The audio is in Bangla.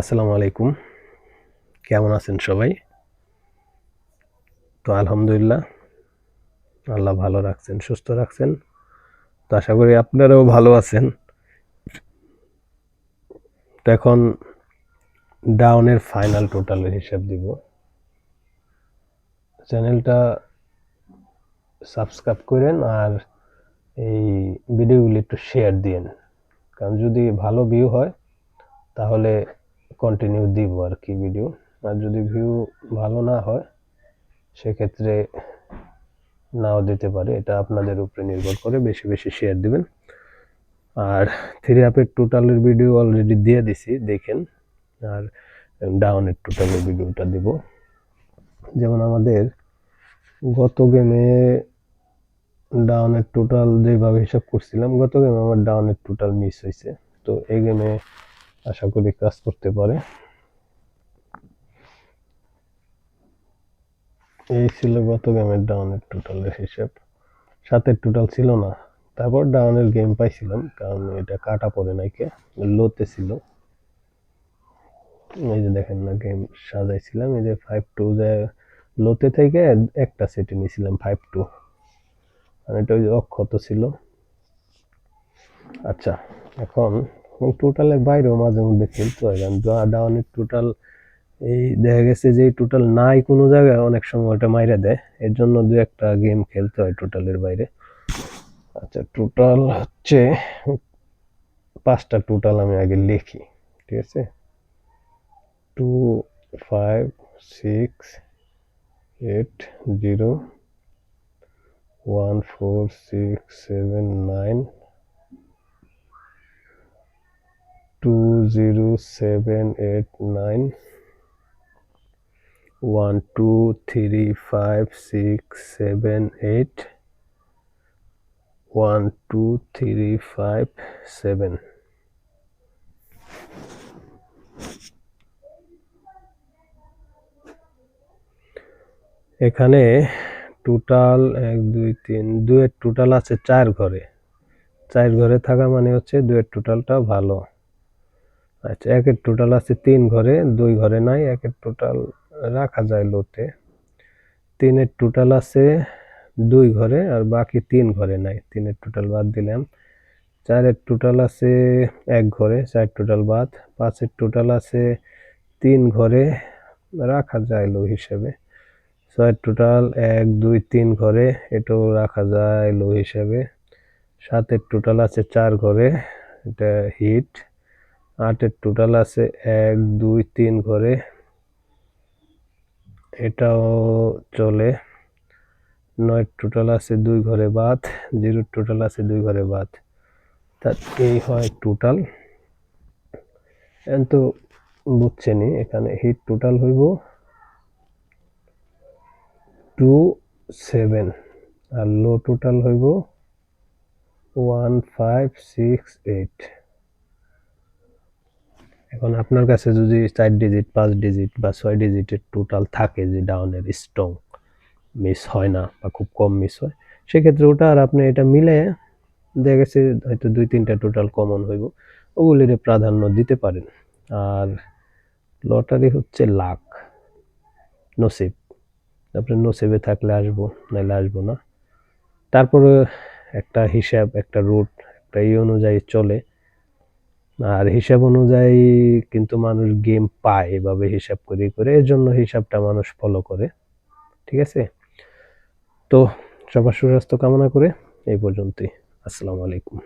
আসসালামু আলাইকুম। কেমন আছেন সবাই? তো আলহামদুলিল্লাহ, আল্লাহ ভালো রাখছেন, সুস্থ রাখছেন। তো আশা করি আপনারাও ভালো আছেন। তো এখন ডাউনের ফাইনাল টোটালের হিসাব দিব। চ্যানেলটা সাবস্ক্রাইব করেন আর এই ভিডিওগুলি একটু শেয়ার দিন কারণ যদি ভালো ভিউ হয়, তাহলে কন্টিনিউ দিব আর কি ভিডিও আর যদি ভিউ ভালো না হয়, সেক্ষেত্রে নাও দিতে পারে। এটা আপনাদের উপরে নির্ভর করে। বেশি বেশি শেয়ার দিবেন। আর থ্রি আপের টোটালের ভিডিও অলরেডি দিয়ে দিছি, দেখেন। আর ডাউনের টোটালের ভিডিওটা দিব। যেমন আমাদের গত গেমে ডাউনের টোটাল যেভাবে হিসাব করছিলাম, গত গেমে আমার ডাউনের টোটাল মিস হয়েছে। তো এই গেমে আশা করি কাজ করতে পারে। এই ছিল গত গেমের ডাউনের টোটালের হিসাব। সাতের টোটাল ছিল না। তারপর ডাউনের গেম পাইছিলাম, কারণ এটা কাটা পড়ে নাইকে লোতে ছিল। এই যে দেখেন না গেম সাজাইছিলাম, এই যে ফাইভ টু যে লোতে থেকে একটা সেটে নিয়েছিলাম ফাইভ টু আর এটা ওই যে অক্ষত ছিল। আচ্ছা এখন টোটালের বাইরেও মাঝে মধ্যে খেলতে হয়। কারণ ডাউনের টোটাল এই দেখা গেছে যে টোটাল নাই কোনো জায়গায়, অনেক সময় ওটা মাইরা দেয়। এর জন্য দু একটা গেম খেলতে হয় টোটালের বাইরে। আচ্ছা টোটাল হচ্ছে পাঁচটা টোটাল আমি আগে লিখি, ঠিক আছে? Two five six eight zero one four six seven nine two zero seven eight nine one two three five six seven eight one two three five seven এখানে টোটাল এক, দুই, তিন, দুয়ের টোটাল আছে চার ঘরে। চার ঘরে থাকা মানে হচ্ছে দুয়ের টোটালটা ভালো। আচ্ছা একের টোটাল আছে তিন ঘরে, দুই ঘরে নাই, একের টোটাল রাখা যায় লোতে। তিনের টোটাল আছে দুই ঘরে আর বাকি তিন ঘরে নাই, তিনের টোটাল বাদ দিলাম। চারের টোটাল আছে এক ঘরে, চার টোটাল বাদ। পাঁচের টোটাল আছে তিন ঘরে, রাখা যায় লো হিসেবে। ছয়ের টোটাল এক, দুই, তিন ঘরে, এটাও রাখা যায় লো হিসেবে। সাতের টোটাল আছে চার ঘরে, এটা হিট আটের টোটাল আছে এক, দুই, তিন ঘরে। এটাও চলে। নয় টোটাল আছে দুই ঘরে বাদ, জিরোর টোটাল আছে দুই ঘরে বাদ। তা এই হয় টোটাল তো বুঝছেনি এখানে হিট টোটাল হইব টু সেভেন আর লো টোটাল হইব ওয়ান ফাইভ সিক্স এইট এখন আপনার কাছে যদি চার ডিজিট পাঁচ ডিজিট বা ছয় ডিজিটের টোটাল থাকে যে ডাউনের স্ট্রং মিস হয় না বা খুব কম মিস হয়, সেক্ষেত্রে ওটা আর আপনি এটা মিলে দেখা গেছে হয়তো দুই তিনটা টোটাল কমন হইব, ওগুলির প্রাধান্য দিতে পারেন। আর লটারি হচ্ছে লাখ। নসিব। আপনি নসিবে থাকলে আসব নাহলে আসব না। তারপরে একটা হিসাব, একটা রুট একটা এই অনুযায়ী চলে। আর হিসাব অনুযায়ী কিন্তু মানুষ গেম পায় এভাবে হিসাব করে করে এর জন্য হিসাবটা মানুষ ফলো করে, ঠিক আছে? তো সবার সুস্বাস্থ্য কামনা করে এই পর্যন্তই। আসসালামু আলাইকুম।